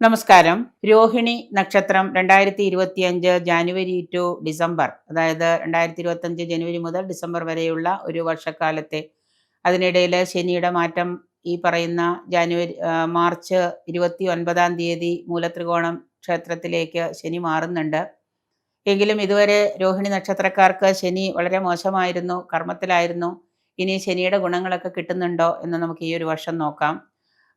നമസ്കാരം. രോഹിണി നക്ഷത്രം രണ്ടായിരത്തി ഇരുപത്തി അഞ്ച് ജാനുവരി ടു ഡിസംബർ അതായത് രണ്ടായിരത്തി ഇരുപത്തി അഞ്ച് ജനുവരി മുതൽ ഡിസംബർ വരെയുള്ള ഒരു വർഷക്കാലത്തെ അതിനിടയിൽ ശനിയുടെ മാറ്റം ഈ പറയുന്ന ജാനുവരി മാർച്ച് ഇരുപത്തി ഒൻപതാം തീയതി മൂലത്രികോണം ക്ഷേത്രത്തിലേക്ക് ശനി മാറുന്നുണ്ട്. എങ്കിലും ഇതുവരെ രോഹിണി നക്ഷത്രക്കാർക്ക് ശനി വളരെ മോശമായിരുന്നു കർമ്മത്തിലായിരുന്നു. ഇനി ശനിയുടെ ഗുണങ്ങളൊക്കെ കിട്ടുന്നുണ്ടോ എന്ന് നമുക്ക് ഈ ഒരു വർഷം നോക്കാം.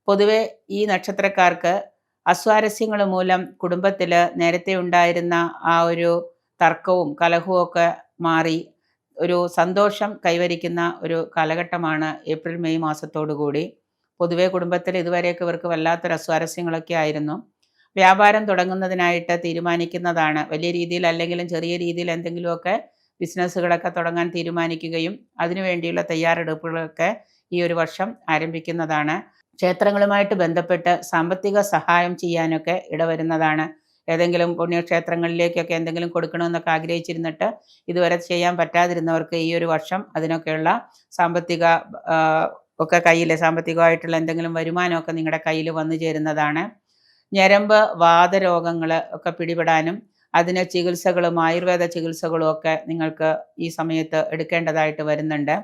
പൊതുവെ ഈ നക്ഷത്രക്കാർക്ക് അസ്വാരസ്യങ്ങൾ മൂലം കുടുംബത്തിൽ നേരത്തെ ഉണ്ടായിരുന്ന ആ ഒരു തർക്കവും കലഹവും ഒക്കെ മാറി ഒരു സന്തോഷം കൈവരിക്കുന്ന ഒരു കാലഘട്ടമാണ് ഏപ്രിൽ മെയ് മാസത്തോടു കൂടി. പൊതുവേ കുടുംബത്തിൽ ഇതുവരെയൊക്കെ ഇവർക്ക് വല്ലാത്തൊരു അസ്വാരസ്യങ്ങളൊക്കെ ആയിരുന്നു. വ്യാപാരം തുടങ്ങുന്നതിനായിട്ട് തീരുമാനിക്കുന്നതാണ്. വലിയ രീതിയിൽ അല്ലെങ്കിലും ചെറിയ രീതിയിൽ എന്തെങ്കിലുമൊക്കെ ബിസിനസ്സുകളൊക്കെ തുടങ്ങാൻ തീരുമാനിക്കുകയും അതിനുവേണ്ടിയുള്ള തയ്യാറെടുപ്പുകളൊക്കെ ഈ ഒരു വർഷം ആരംഭിക്കുന്നതാണ്. ക്ഷേത്രങ്ങളുമായിട്ട് ബന്ധപ്പെട്ട് സാമ്പത്തിക സഹായം ചെയ്യാനൊക്കെ ഇടവരുന്നതാണ്. ഏതെങ്കിലും പുണ്യക്ഷേത്രങ്ങളിലേക്കൊക്കെ എന്തെങ്കിലും കൊടുക്കണമെന്നൊക്കെ ആഗ്രഹിച്ചിരുന്നിട്ട് ഇതുവരെ ചെയ്യാൻ പറ്റാതിരുന്നവർക്ക് ഈ ഒരു വർഷം അതിനൊക്കെയുള്ള സാമ്പത്തിക ഒക്കെ കയ്യിൽ സാമ്പത്തികമായിട്ടുള്ള എന്തെങ്കിലും വരുമാനമൊക്കെ നിങ്ങളുടെ കയ്യിൽ വന്നു ചേരുന്നതാണ്. ഞരമ്പ് വാതരോഗങ്ങൾ ഒക്കെ പിടിപെടാനും അതിന് ചികിത്സകളും ആയുർവേദ ചികിത്സകളും ഒക്കെ നിങ്ങൾക്ക് ഈ സമയത്ത് എടുക്കേണ്ടതായിട്ട് വരുന്നുണ്ട്.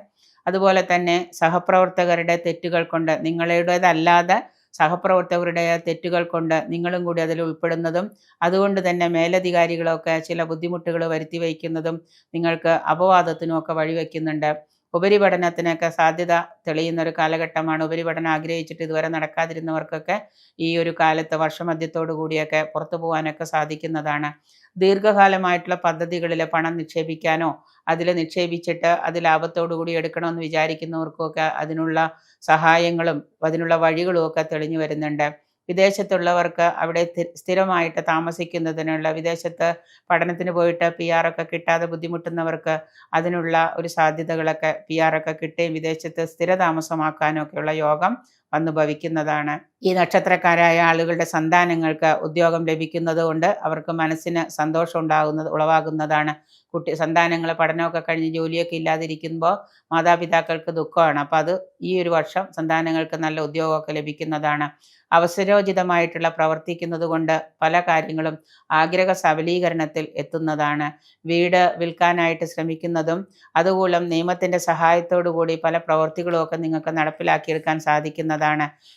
അതുപോലെ തന്നെ സഹപ്രവർത്തകരുടെ തെറ്റുകൾ കൊണ്ട് നിങ്ങളുടേതല്ലാതെ സഹപ്രവർത്തകരുടെ തെറ്റുകൾ കൊണ്ട് നിങ്ങളും കൂടി അതിൽ ഉൾപ്പെടുന്നതും അതുകൊണ്ട് തന്നെ മേലധികാരികളൊക്കെ ചില ബുദ്ധിമുട്ടുകൾ വരുത്തി വയ്ക്കുന്നതും നിങ്ങൾക്ക് അപവാദത്തിനുമൊക്കെ വഴിവെക്കുന്നുണ്ട്. ഉപരിപഠനത്തിനൊക്കെ സാധ്യത തെളിയുന്ന ഒരു കാലഘട്ടമാണ്. ഉപരിപഠനം ആഗ്രഹിച്ചിട്ട് ഇതുവരെ നടക്കാതിരുന്നവർക്കൊക്കെ ഈ ഒരു കാലത്ത് വർഷമധ്യത്തോടു കൂടിയൊക്കെ പുറത്തു പോകാനൊക്കെ സാധിക്കുന്നതാണ്. ദീർഘകാലമായിട്ടുള്ള പദ്ധതികളിൽ പണം നിക്ഷേപിക്കാനോ അതിൽ നിക്ഷേപിച്ചിട്ട് അത് ലാഭത്തോടു കൂടി എടുക്കണമെന്ന് വിചാരിക്കുന്നവർക്കൊക്കെ അതിനുള്ള സഹായങ്ങളും അതിനുള്ള വഴികളും ഒക്കെ തെളിഞ്ഞു വരുന്നുണ്ട്. വിദേശത്തുള്ളവർക്ക് അവിടെ സ്ഥി- സ്ഥിരമായിട്ട് താമസിക്കുന്നതിനുള്ള വിദേശത്ത് പഠനത്തിന് പോയിട്ട് പി ആർ ഒക്കെ കിട്ടാതെ ബുദ്ധിമുട്ടുന്നവർക്ക് അതിനുള്ള ഒരു സാധ്യതകളൊക്കെ പി ആർ ഒക്കെ കിട്ടുകയും വിദേശത്ത് സ്ഥിരതാമസമാക്കാനും ഒക്കെയുള്ള യോഗം വന്നു ഭവിക്കുന്നതാണ് ഈ നക്ഷത്രക്കാരായ ആളുകളുടെ സന്താനങ്ങൾക്ക് ഉദ്യോഗം ലഭിക്കുന്നത് കൊണ്ട് അവർക്ക് മനസ്സിന് സന്തോഷം ഉണ്ടാകുന്നത് ഉളവാകുന്നതാണ്. കുട്ടി സന്താനങ്ങൾ പഠനമൊക്കെ കഴിഞ്ഞ് ജോലിയൊക്കെ ഇല്ലാതിരിക്കുമ്പോൾ മാതാപിതാക്കൾക്ക് ദുഃഖമാണ്. അപ്പോൾ അത് ഈ ഒരു വർഷം സന്താനങ്ങൾക്ക് നല്ല ഉദ്യോഗമൊക്കെ ലഭിക്കുന്നതാണ്. അവസരോചിതമായിട്ടുള്ള പ്രവർത്തിക്കുന്നത് കൊണ്ട് പല കാര്യങ്ങളും ആഗ്രഹ സബലീകരണത്തിൽ എത്തുന്നതാണ്. വീട് വിൽക്കാനായിട്ട് ശ്രമിക്കുന്നതും അതുമൂലം നിയമത്തിന്റെ സഹായത്തോടു കൂടി പല പ്രവർത്തികളും ഒക്കെ നിങ്ങൾക്ക് നടപ്പിലാക്കിയെടുക്കാൻ സാധിക്കുന്നതാണ്.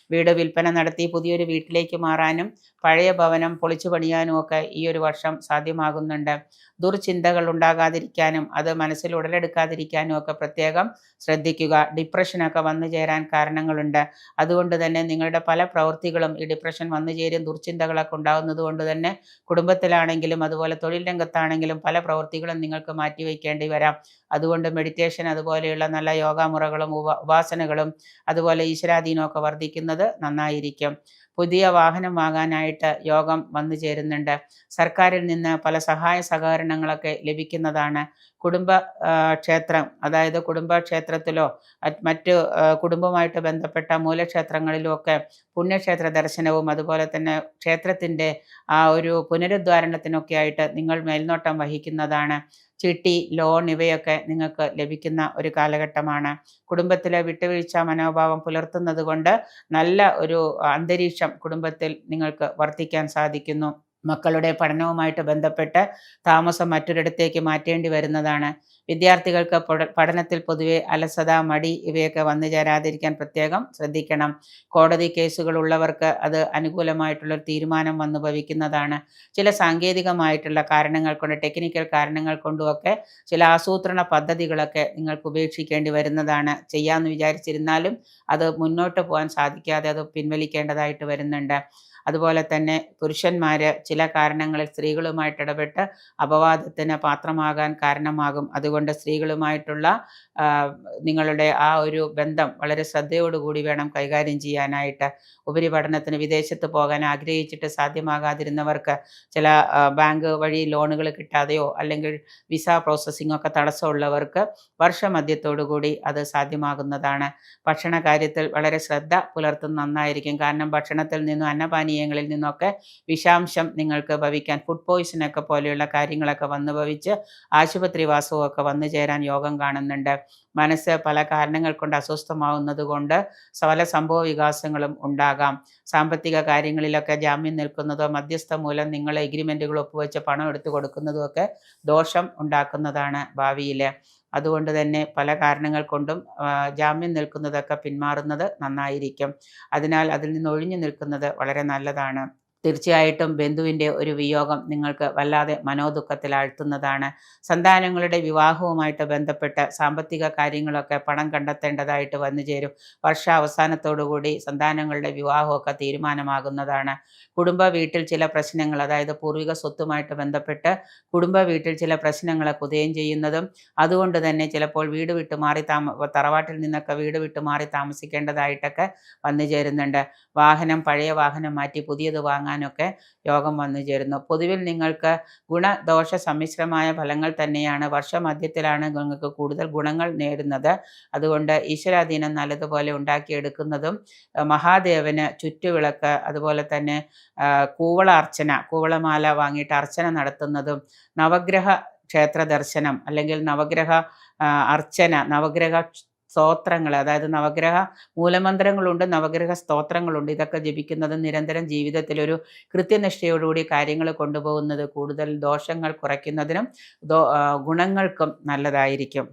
വീട് വിൽപ്പന നടത്തി പുതിയൊരു വീട്ടിലേക്ക് മാറാനും പഴയ ഭവനം പൊളിച്ചു പണിയാനും ഒക്കെ ഈ ഒരു വർഷം സാധ്യമാകുന്നുണ്ട്. ദുർചിന്തകൾ ഉണ്ടാകാതിരിക്കാനും അത് മനസ്സിൽ ഉടലെടുക്കാതിരിക്കാനും ഒക്കെ പ്രത്യേകം ശ്രദ്ധിക്കുക. ഡിപ്രഷനൊക്കെ വന്നു ചേരാൻ കാരണങ്ങളുണ്ട്. അതുകൊണ്ട് തന്നെ നിങ്ങളുടെ പല പ്രവൃത്തികളും ഈ ഡിപ്രഷൻ വന്നു ചേരും ദുർചിന്തകളൊക്കെ ഉണ്ടാകുന്നത് കൊണ്ട് തന്നെ കുടുംബത്തിലാണെങ്കിലും അതുപോലെ തൊഴിൽ രംഗത്താണെങ്കിലും പല പ്രവൃത്തികളും നിങ്ങൾക്ക് മാറ്റിവെക്കേണ്ടി വരാം. അതുകൊണ്ട് മെഡിറ്റേഷൻ അതുപോലെയുള്ള നല്ല യോഗാമുറകളും ഉപ ഉപാസനകളും അതുപോലെ ഈശ്വരാധീനമൊക്കെ വർദ്ധിക്കുന്നത് നന്നായിരിക്കും. പുതിയ വാഹനം വാങ്ങാനായിട്ട് യോഗം വന്നു ചേരുന്നുണ്ട്. സർക്കാരിൽ നിന്ന് പല സഹായ സഹകരണങ്ങളൊക്കെ ലഭിക്കുന്നതാണ് കുടുംബ ക്ഷേത്രം അതായത് കുടുംബ ക്ഷേത്രത്തിലോ അത് മറ്റ് കുടുംബവുമായിട്ട് ബന്ധപ്പെട്ട മൂലക്ഷേത്രങ്ങളിലും ഒക്കെ പുണ്യക്ഷേത്ര ദർശനവും അതുപോലെ തന്നെ ക്ഷേത്രത്തിന്റെ ആ ഒരു പുനരുദ്ധാരണത്തിനൊക്കെ ആയിട്ട് നിങ്ങൾ മേൽനോട്ടം വഹിക്കുന്നതാണ്. ചിട്ടി ലോൺ ഇവയൊക്കെ നിങ്ങൾക്ക് ലഭിക്കുന്ന ഒരു കാലഘട്ടമാണ്. കുടുംബത്തിലെ വിട്ടുവീഴ്ച മനോഭാവം പുലർത്തുന്നത് കൊണ്ട് നല്ല ഒരു അന്തരീക്ഷം കുടുംബത്തിൽ നിങ്ങൾക്ക് വർദ്ധിക്കാൻ സാധിക്കുന്നു. മക്കളുടെ പഠനവുമായിട്ട് ബന്ധപ്പെട്ട് താമസം മറ്റൊരിടത്തേക്ക് മാറ്റേണ്ടി വരുന്നതാണ്. വിദ്യാർത്ഥികൾക്ക് പഠനത്തിൽ പൊതുവെ അലസത മടി ഇവയൊക്കെ വന്നു ചേരാതിരിക്കാൻ പ്രത്യേകം ശ്രദ്ധിക്കണം. കോടതി കേസുകൾ ഉള്ളവർക്ക് അത് അനുകൂലമായിട്ടുള്ളൊരു തീരുമാനം വന്നു ഭവിക്കുന്നതാണ്. ചില സാങ്കേതികമായിട്ടുള്ള കാരണങ്ങൾ കൊണ്ട് ടെക്നിക്കൽ കാരണങ്ങൾ കൊണ്ടുമൊക്കെ ചില ആസൂത്രണ പദ്ധതികളൊക്കെ നിങ്ങൾക്ക് ഉപേക്ഷിക്കേണ്ടി വരുന്നതാണ്. ചെയ്യാമെന്ന് വിചാരിച്ചിരുന്നാലും അത് മുന്നോട്ട് പോകാൻ സാധിക്കാതെ അത് പിൻവലിക്കേണ്ടതായിട്ട് വരുന്നുണ്ട്. അതുപോലെ തന്നെ പുരുഷന്മാർ ചില കാരണങ്ങളിൽ സ്ത്രീകളുമായിട്ട് ഇടപെട്ട് അപവാദത്തിന് പാത്രമാകാൻ കാരണമാകും. അതുകൊണ്ട് സ്ത്രീകളുമായിട്ടുള്ള നിങ്ങളുടെ ആ ഒരു ബന്ധം വളരെ ശ്രദ്ധയോടുകൂടി വേണം കൈകാര്യം ചെയ്യാനായിട്ട്. ഉപരിപഠനത്തിന് വിദേശത്ത് പോകാൻ ആഗ്രഹിച്ചിട്ട് സാധ്യമാകാതിരുന്നവർക്ക് ചില ബാങ്ക് വഴി ലോണുകൾ കിട്ടാതെയോ അല്ലെങ്കിൽ വിസ പ്രോസസ്സിംഗ് ഒക്കെ തടസ്സമുള്ളവർക്ക് വർഷമധ്യത്തോടു കൂടി അത് സാധ്യമാകുന്നതാണ്. ഭക്ഷണ കാര്യത്തിൽ വളരെ ശ്രദ്ധ പുലർത്തുന്ന നന്നായിരിക്കും. കാരണം ഭക്ഷണത്തിൽ നിന്നും അന്നപാനീയ ആഹാരപാനീയങ്ങളിൽ നിന്നൊക്കെ വിഷാംശം നിങ്ങൾക്ക് ഭവിക്കാൻ ഫുഡ് പോയിസണൊക്കെ പോലെയുള്ള കാര്യങ്ങളൊക്കെ വന്നു ഭവിച്ച് ആശുപത്രി വാസവുമൊക്കെ വന്നു ചേരാൻ യോഗം കാണുന്നുണ്ട്. മനസ്സ് പല കാരണങ്ങൾ കൊണ്ട് അസ്വസ്ഥമാവുന്നത് കൊണ്ട് പല സംഭവ വികാസങ്ങളും ഉണ്ടാകാം. സാമ്പത്തിക കാര്യങ്ങളിലൊക്കെ ജാമ്യം നിൽക്കുന്നതോ മധ്യസ്ഥ മൂലം നിങ്ങൾ എഗ്രിമെന്റുകൾ ഒപ്പുവെച്ച് പണം എടുത്തു കൊടുക്കുന്നതും ഒക്കെ ദോഷം ഉണ്ടാക്കുന്നതാണ് ഭാവിയിൽ അതുകൊണ്ട് തന്നെ പല കാരണങ്ങൾ കൊണ്ടും ജാമ്യം നിൽക്കുന്നതൊക്കെ പിന്മാറുന്നത് നന്നായിരിക്കും. അതിനാൽ അതിൽ നിന്ന് ഒഴിഞ്ഞു നിൽക്കുന്നത് വളരെ നല്ലതാണ്. തീർച്ചയായിട്ടും ബന്ധുവിന്റെ ഒരു വിയോഗം നിങ്ങൾക്ക് വല്ലാതെ മനോദുഃഖത്തിലാഴ്ത്തുന്നതാണ് സന്താനങ്ങളുടെ വിവാഹവുമായിട്ട് ബന്ധപ്പെട്ട സാമ്പത്തിക കാര്യങ്ങളൊക്കെ പണം കണ്ടെത്തേണ്ടതായിട്ട് വന്നു ചേരും. വർഷാവസാനത്തോടുകൂടി സന്താനങ്ങളുടെ വിവാഹമൊക്കെ തീരുമാനമാകുന്നതാണ്. കുടുംബ വീട്ടിൽ ചില പ്രശ്നങ്ങൾ അതായത് പൂർവിക സ്വത്തുമായിട്ട് ബന്ധപ്പെട്ട് കുടുംബ വീട്ടിൽ ചില പ്രശ്നങ്ങളെ കുതയും ചെയ്യുന്നതും അതുകൊണ്ട് തന്നെ ചിലപ്പോൾ വീട് വിട്ട് മാറി താമ തറവാട്ടിൽ നിന്നൊക്കെ വീട് വിട്ട് മാറി താമസിക്കേണ്ടതായിട്ടൊക്കെ വന്നു ചേരുന്നുണ്ട്. വാഹനം പഴയ വാഹനം മാറ്റി പുതിയത് വാങ്ങാനൊക്കെ യോഗം വന്നു ചേരുന്നു. പൊതുവിൽ നിങ്ങൾക്ക് ഗുണദോഷ സമ്മിശ്രമായ ഫലങ്ങൾ തന്നെയാണ്. വർഷമധ്യത്തിലാണ് നിങ്ങൾക്ക് കൂടുതൽ ഗുണങ്ങൾ നേടുന്നത്. അതുകൊണ്ട് ഈശ്വരാധീനം നല്ലതുപോലെ ഉണ്ടാക്കിയെടുക്കുന്നതും മഹാദേവന് ചുറ്റുവിളക്ക് അതുപോലെ തന്നെ കൂവള അർച്ചന കൂവളമാല വാങ്ങിയിട്ട് അർച്ചന നടത്തുന്നതും നവഗ്രഹ ക്ഷേത്ര ദർശനം അല്ലെങ്കിൽ നവഗ്രഹ അർച്ചന നവഗ്രഹ സ്തോത്രങ്ങൾ അതായത് നവഗ്രഹ മൂലമന്ത്രങ്ങളുണ്ട് നവഗ്രഹ സ്തോത്രങ്ങളുണ്ട്. ഇതൊക്കെ ജപിക്കുന്നത് നിരന്തരം ജീവിതത്തിൽ ഒരു കൃത്യനിഷ്ഠയോടുകൂടി കാര്യങ്ങൾ കൊണ്ടുപോകുന്നത് കൂടുതൽ ദോഷങ്ങൾ കുറയ്ക്കുന്നതിനും ഗുണങ്ങൾക്കും നല്ലതായിരിക്കും.